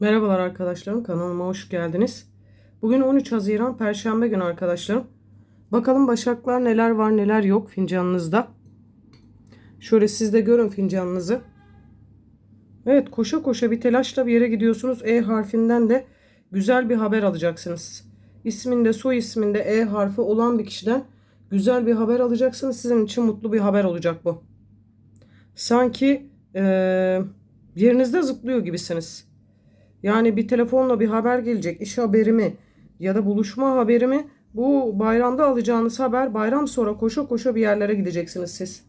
Merhabalar arkadaşlarım kanalıma hoş geldiniz. Bugün 13 Haziran Perşembe günü arkadaşlarım. Bakalım Başaklar neler var neler yok fincanınızda. Şöyle siz de görün fincanınızı. Evet koşa koşa bir telaşla bir yere gidiyorsunuz. E harfinden de güzel bir haber alacaksınız. İsminde soy isminde E harfi olan bir kişiden güzel bir haber alacaksınız. Sizin için mutlu bir haber olacak bu. Sanki eee yerinizde zıplıyor gibisiniz. Yani bir telefonla bir haber gelecek, iş haberi mi ya da buluşma haberi mi? Bu bayramda alacağınız haber bayram sonra koşa koşa bir yerlere gideceksiniz siz.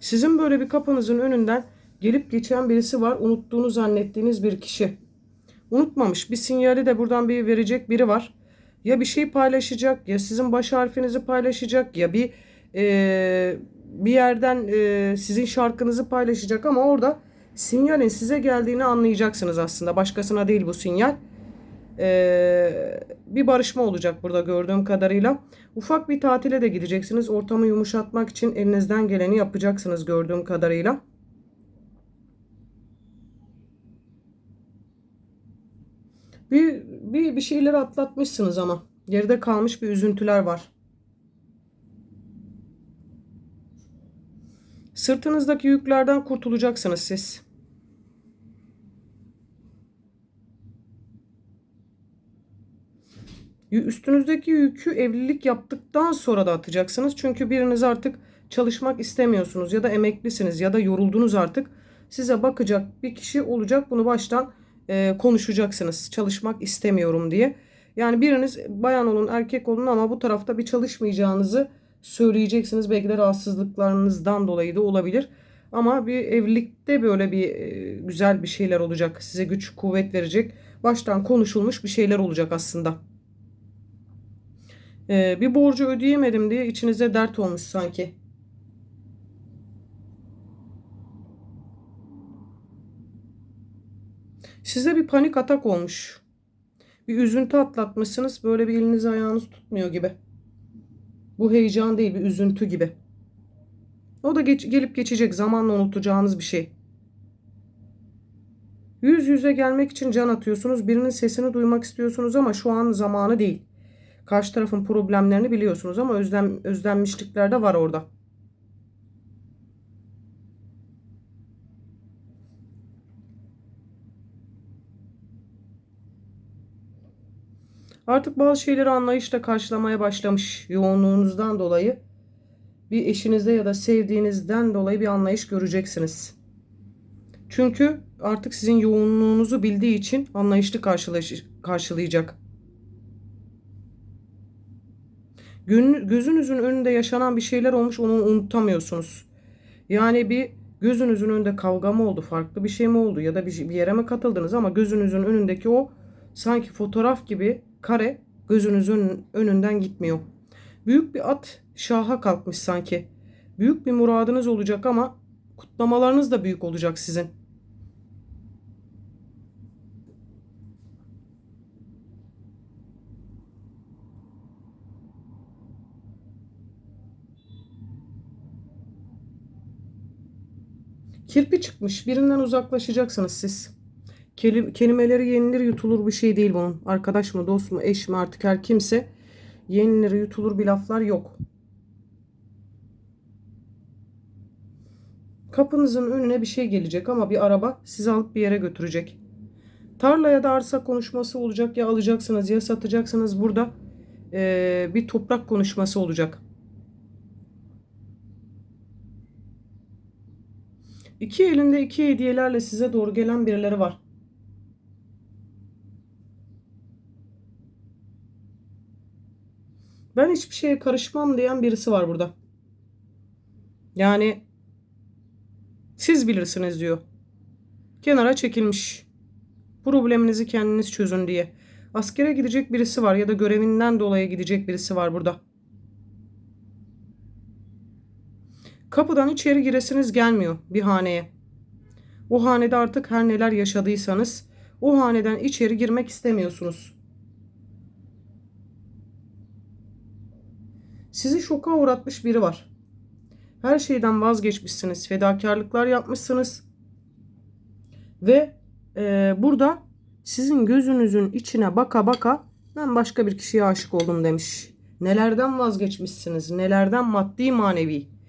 Sizin böyle bir kapınızın önünden gelip geçen birisi var. Unuttuğunu zannettiğiniz bir kişi. Unutmamış. Bir sinyali de buradan bir verecek biri var. Ya bir şey paylaşacak ya sizin baş harfinizi paylaşacak ya bir eee, bir yerden eee, sizin şarkınızı paylaşacak ama orada sinyalin size geldiğini anlayacaksınız aslında. Başkasına değil bu sinyal. Ee, bir barışma olacak burada gördüğüm kadarıyla. Ufak bir tatile de gideceksiniz. Ortamı yumuşatmak için elinizden geleni yapacaksınız gördüğüm kadarıyla. Bir, bir, bir şeyleri atlatmışsınız ama. Geride kalmış bir üzüntüler var. Sırtınızdaki yüklerden kurtulacaksınız siz. Üstünüzdeki yükü evlilik yaptıktan sonra da atacaksınız. Çünkü biriniz artık çalışmak istemiyorsunuz ya da emeklisiniz ya da yoruldunuz artık. Size bakacak bir kişi olacak. Bunu baştan e, konuşacaksınız. Çalışmak istemiyorum diye. Yani biriniz bayan olun erkek olun ama bu tarafta bir çalışmayacağınızı söyleyeceksiniz. Belki de rahatsızlıklarınızdan dolayı da olabilir. Ama bir evlilikte böyle bir e, güzel bir şeyler olacak. Size güç kuvvet verecek. Baştan konuşulmuş bir şeyler olacak aslında. Ee, bir borcu ödeyemedim diye içinize dert olmuş sanki. Size bir panik atak olmuş. Bir üzüntü atlatmışsınız. Böyle bir eliniz ayağınız tutmuyor gibi. Bu heyecan değil bir üzüntü gibi. O da geç, gelip geçecek zamanla unutacağınız bir şey. Yüz yüze gelmek için can atıyorsunuz. Birinin sesini duymak istiyorsunuz ama şu an zamanı değil. Karşı tarafın problemlerini biliyorsunuz ama özlem, özlenmişlikler de var orada. Artık bazı şeyleri anlayışla karşılamaya başlamış yoğunluğunuzdan dolayı bir eşinizde ya da sevdiğinizden dolayı bir anlayış göreceksiniz. Çünkü artık sizin yoğunluğunuzu bildiği için anlayışlı karşılayacak. Gözünüzün önünde yaşanan bir şeyler olmuş onu unutamıyorsunuz. Yani bir gözünüzün önünde kavga mı oldu, farklı bir şey mi oldu ya da bir, bir yere mi katıldınız ama gözünüzün önündeki o sanki fotoğraf gibi kare gözünüzün önünden gitmiyor. Büyük bir at şaha kalkmış sanki. Büyük bir muradınız olacak ama kutlamalarınız da büyük olacak sizin. Kirpi çıkmış. Birinden uzaklaşacaksınız siz. Kelimeleri yenilir yutulur bir şey değil bunun. Arkadaş mı, dost mu, eş mi artık her kimse yenilir yutulur bir laflar yok. Kapınızın önüne bir şey gelecek ama bir araba sizi alıp bir yere götürecek. Tarla ya da arsa konuşması olacak ya alacaksınız ya satacaksınız burada ee, bir toprak konuşması olacak. İki elinde iki hediyelerle size doğru gelen birileri var. Ben hiçbir şeye karışmam diyen birisi var burada. Yani siz bilirsiniz diyor. Kenara çekilmiş. Probleminizi kendiniz çözün diye. Askere gidecek birisi var ya da görevinden dolayı gidecek birisi var burada. Kapıdan içeri giresiniz gelmiyor bir haneye. O hanede artık her neler yaşadıysanız o haneden içeri girmek istemiyorsunuz. Sizi şoka uğratmış biri var. Her şeyden vazgeçmişsiniz. Fedakarlıklar yapmışsınız. Ve e, burada sizin gözünüzün içine baka baka ben başka bir kişiye aşık oldum demiş. Nelerden vazgeçmişsiniz? Nelerden maddi manevi?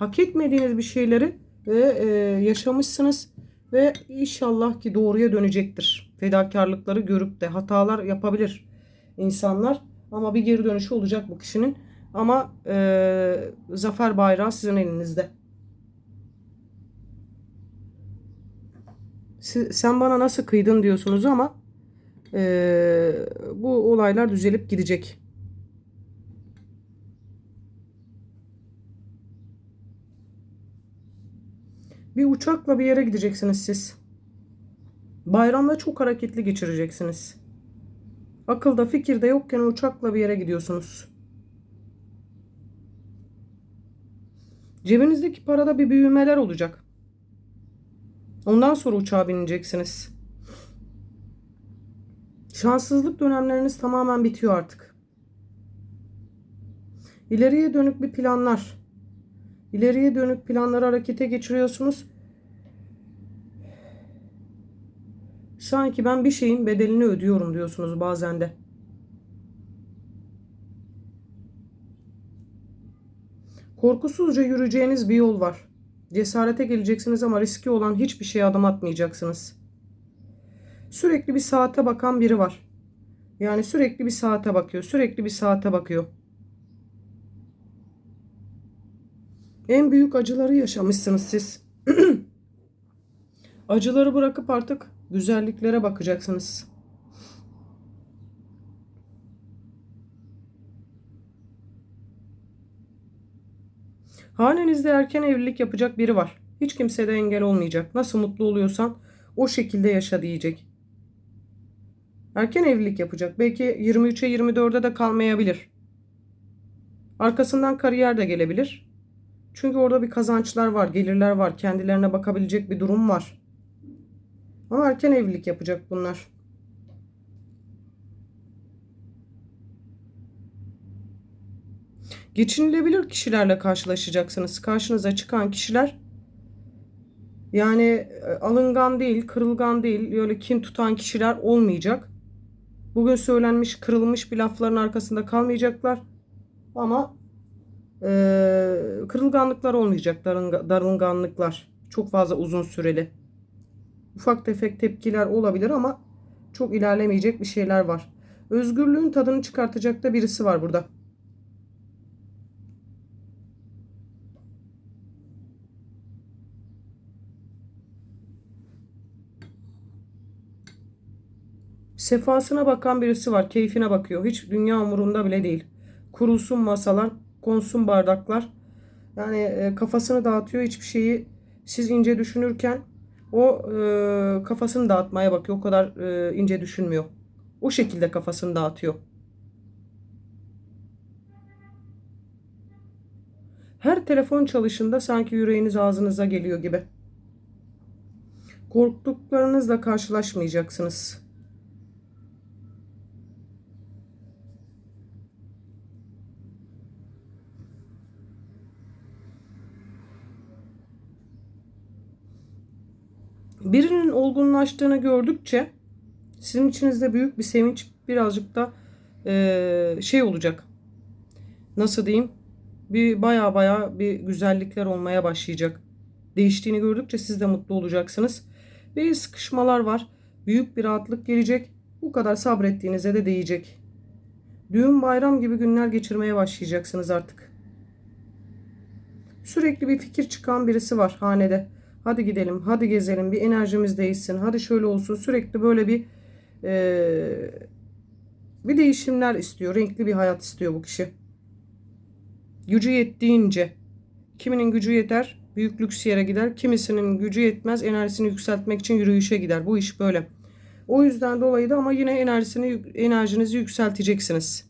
Hak etmediğiniz bir şeyleri ve e, yaşamışsınız ve inşallah ki doğruya dönecektir. Fedakarlıkları görüp de hatalar yapabilir insanlar ama bir geri dönüşü olacak bu kişinin. Ama e, zafer bayrağı sizin elinizde. Siz, sen bana nasıl kıydın diyorsunuz ama e, bu olaylar düzelip gidecek. Bir uçakla bir yere gideceksiniz siz. Bayramda çok hareketli geçireceksiniz. Akılda fikirde yokken uçakla bir yere gidiyorsunuz. Cebinizdeki parada bir büyümeler olacak. Ondan sonra uçağa bineceksiniz. Şanssızlık dönemleriniz tamamen bitiyor artık. İleriye dönük bir planlar. İleriye dönük planları harekete geçiriyorsunuz. Sanki ben bir şeyin bedelini ödüyorum diyorsunuz bazen de. Korkusuzca yürüyeceğiniz bir yol var. Cesarete geleceksiniz ama riski olan hiçbir şeye adım atmayacaksınız. Sürekli bir saate bakan biri var. Yani sürekli bir saate bakıyor, sürekli bir saate bakıyor. En büyük acıları yaşamışsınız siz. Acıları bırakıp artık güzelliklere bakacaksınız. Hanenizde erken evlilik yapacak biri var. Hiç kimse de engel olmayacak. Nasıl mutlu oluyorsan o şekilde yaşa diyecek. Erken evlilik yapacak. Belki 23'e 24'e de kalmayabilir. Arkasından kariyer de gelebilir. Çünkü orada bir kazançlar var, gelirler var, kendilerine bakabilecek bir durum var. Ama erken evlilik yapacak bunlar. Geçinilebilir kişilerle karşılaşacaksınız. Karşınıza çıkan kişiler yani e, alıngan değil, kırılgan değil, öyle kin tutan kişiler olmayacak. Bugün söylenmiş, kırılmış bir lafların arkasında kalmayacaklar. Ama kırılganlıklar olmayacak, darılganlıklar. Çok fazla uzun süreli. Ufak tefek tepkiler olabilir ama çok ilerlemeyecek bir şeyler var. Özgürlüğün tadını çıkartacak da birisi var burada. Sefasına bakan birisi var. Keyfine bakıyor. Hiç dünya umurunda bile değil. Kurulsun masalar, konsun bardaklar. Yani e, kafasını dağıtıyor. Hiçbir şeyi siz ince düşünürken o e, kafasını dağıtmaya bakıyor. O kadar e, ince düşünmüyor. O şekilde kafasını dağıtıyor. Her telefon çalışında sanki yüreğiniz ağzınıza geliyor gibi. Korktuklarınızla karşılaşmayacaksınız. Birinin olgunlaştığını gördükçe sizin içinizde büyük bir sevinç birazcık da e, şey olacak. Nasıl diyeyim? Bir baya baya bir güzellikler olmaya başlayacak. Değiştiğini gördükçe siz de mutlu olacaksınız. Bir sıkışmalar var. Büyük bir rahatlık gelecek. Bu kadar sabrettiğinize de değecek. Düğün bayram gibi günler geçirmeye başlayacaksınız artık. Sürekli bir fikir çıkan birisi var hanede. Hadi gidelim, hadi gezelim, bir enerjimiz değişsin, hadi şöyle olsun. Sürekli böyle bir e, bir değişimler istiyor. Renkli bir hayat istiyor bu kişi. Gücü yettiğince. Kiminin gücü yeter, büyük lüks yere gider. Kimisinin gücü yetmez, enerjisini yükseltmek için yürüyüşe gider. Bu iş böyle. O yüzden dolayı da ama yine enerjisini enerjinizi yükselteceksiniz.